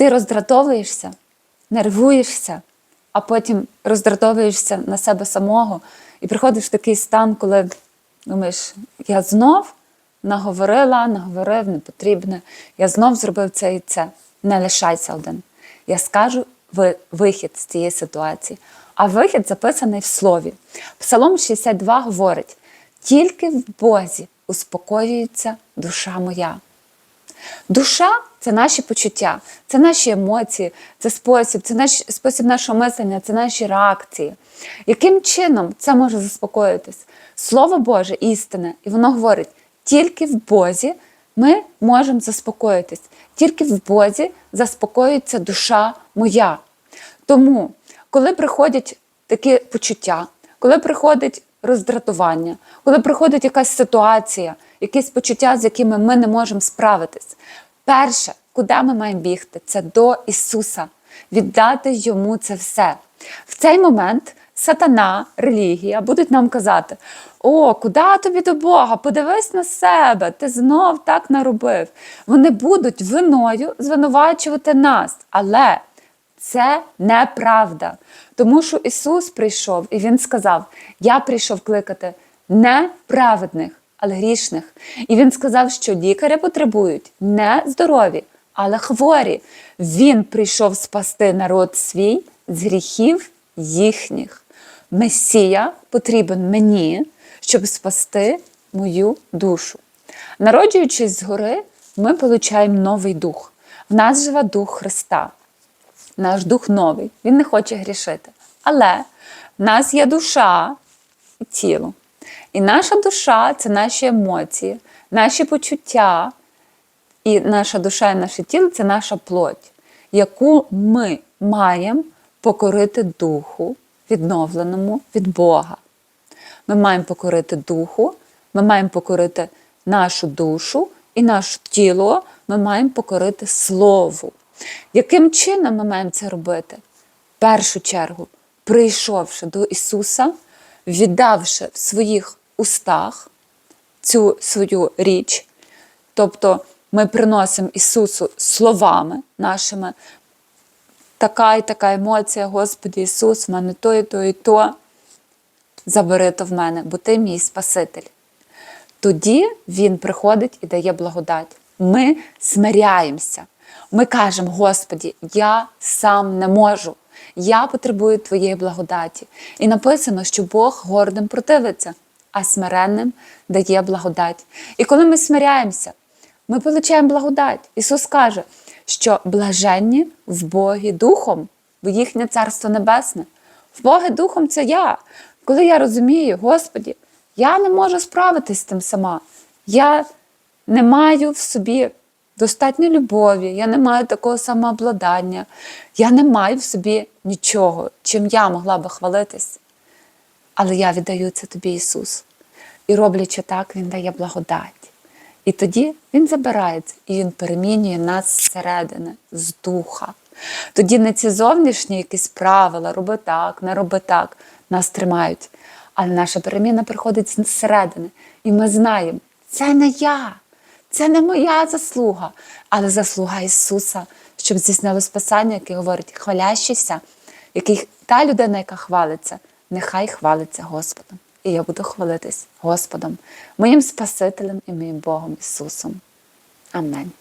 ти роздратовуєшся, нервуєшся, а потім роздратовуєшся на себе самого і приходиш в такий стан, коли думаєш, я знов наговорила, наговорив непотрібне, я знов зробив це і це. Не лишайся один. Я скажу ви- вихід з цієї ситуації. А вихід записаний в слові. Псалом 62 говорить: тільки в Бозі успокоюється душа моя. Душа це наші почуття, це наші емоції, це спосіб, це наш спосіб нашого мислення, це наші реакції. Яким чином це може заспокоїтись? Слово Боже істине, і воно говорить: тільки в Бозі ми можемо заспокоїтись, тільки в Бозі заспокоїться душа моя. Тому, коли приходять такі почуття, коли приходить роздратування, коли приходить якась ситуація, якісь почуття, з якими ми не можемо справитись, перше, куди ми маємо бігти, це до Ісуса, віддати йому це все. В цей момент сатана, релігія будуть нам казати: О, куди тобі до Бога? Подивись на себе, ти знов так наробив. Вони будуть виною звинувачувати нас. Але це неправда. Тому що Ісус прийшов і Він сказав: Я прийшов кликати не праведних, але грішних. І Він сказав, що лікаря потребують не здорові, але хворі. Він прийшов спасти народ свій з гріхів їхніх. Месія потрібен мені, щоб спасти мою душу. Народжуючись згори, ми получаємо новий дух. В нас живе дух Христа наш дух новий, він не хоче грішити. Але в нас є душа і тіло. І наша душа це наші емоції, наші почуття. І наша душа і наше тіло це наша плоть, яку ми маємо покорити духу, відновленому від Бога. Ми маємо покорити духу, ми маємо покорити нашу душу і наше тіло ми маємо покорити Слову. Яким чином ми маємо це робити? В першу чергу, прийшовши до Ісуса, віддавши в своїх устах цю свою річ, тобто ми приносимо Ісусу словами нашими, така і така емоція, Господи Ісус, в мене то і то і то. Забери то в мене, бо ти мій Спаситель. Тоді Він приходить і дає благодать. Ми смиряємося. Ми кажемо, Господі, я сам не можу. Я потребую Твоєї благодаті. І написано, що Бог гордим противиться, а смиренним дає благодать. І коли ми смиряємося, ми отримуємо благодать. Ісус каже, що блаженні в Богі Духом, бо їхнє Царство Небесне. В Боги Духом це я. Коли я розумію, Господі, я не можу справитись з тим сама. Я не маю в собі достатньо любові, я не маю такого самообладання, я не маю в собі нічого, чим я могла би хвалитись. Але я віддаю це тобі, Ісус. І роблячи так, Він дає благодать. І тоді Він забирається і Він перемінює нас зсередини, з духа. Тоді не ці зовнішні якісь правила, роби так, не роби так, нас тримають. Але наша переміна приходить зсередини. І ми знаємо, це не я, це не моя заслуга, але заслуга Ісуса, щоб здійснили Писання, яке говорить, хвалящийся, який та людина, яка хвалиться, нехай хвалиться Господом. І я буду хвалитись Господом, моїм Спасителем і моїм Богом Ісусом. Амінь.